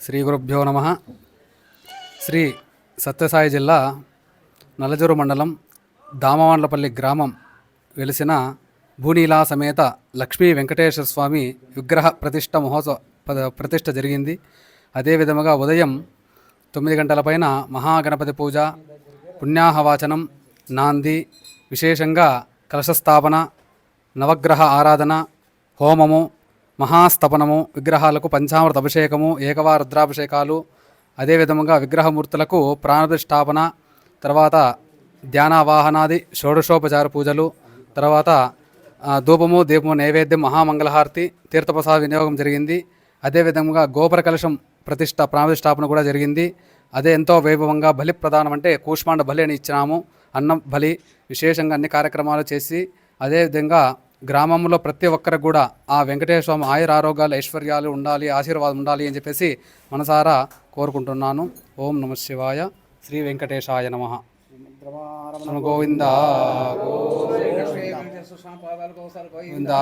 శ్రీ గురుభ్యో నమ. శ్రీ సత్యసాయి జిల్లా నల్లజూరు మండలం దామవాండ్లపల్లి గ్రామం వెలిసిన భూనీలా సమేత లక్ష్మీ వెంకటేశ్వర స్వామి విగ్రహ ప్రతిష్ట మహోత్సవ పద- ప్రతిష్ట జరిగింది. అదేవిధముగా ఉదయం తొమ్మిది గంటల పైన మహాగణపతి పూజ పుణ్యాహవాచనం నాంది విశేషంగా కలశస్థాపన నవగ్రహ ఆరాధన హోమము మహాస్తపనము విగ్రహాలకు పంచామృత అభిషేకము ఏకవార రుద్రాభిషేకాలు అదే విధముగా విగ్రహమూర్తులకు ప్రాణప్రతిష్టాపన తర్వాత ధ్యానావాహనాది షోడశోపచార పూజలు తర్వాత ధూపము దీపము నైవేద్యం మహామంగళహారతి తీర్థప్రసాద వినియోగం జరిగింది. అదేవిధంగా గోపుర కలశం ప్రతిష్ట ప్రాణప్రతిష్టాపన కూడా జరిగింది. అదే ఎంతో వైభవంగా బలి ప్రదానం అంటే కూష్మాండ బలి అని ఇచ్చినాము. అన్నం బలి విశేషంగా అన్ని కార్యక్రమాలు చేసి అదేవిధంగా గ్రామంలో ప్రతి ఒక్కరికి కూడా ఆ వెంకటేశ్వర స్వామి ఆయుర ఆరోగ్యాలు ఐశ్వర్యాలు ఉండాలి ఆశీర్వాదం ఉండాలి అని చెప్పేసి మనసారా కోరుకుంటున్నాను. ఓం నమ శివాయ. శ్రీ వెంకటేశాయ నమ. గోవింద గోవింద గోవింద.